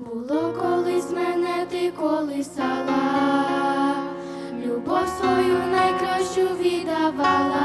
Було колись мене ти колисала, любов свою найкращу віддавала.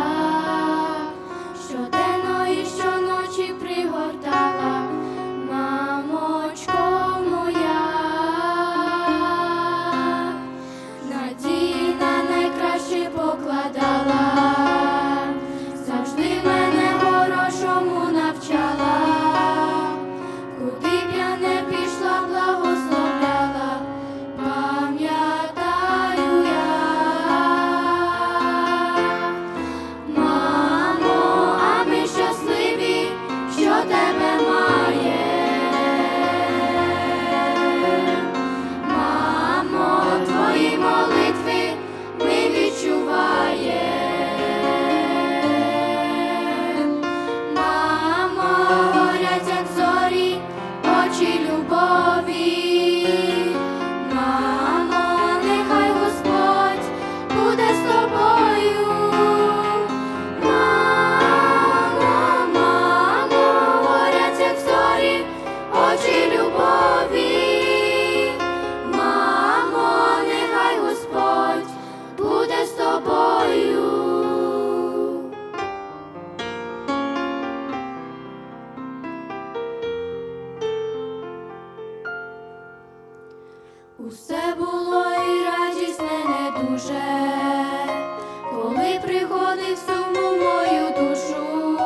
Усе було і радісне не дуже, коли приходив суму мою душу,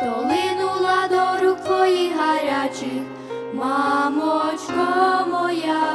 то линула до рук твоїх гарячих, мамочко моя.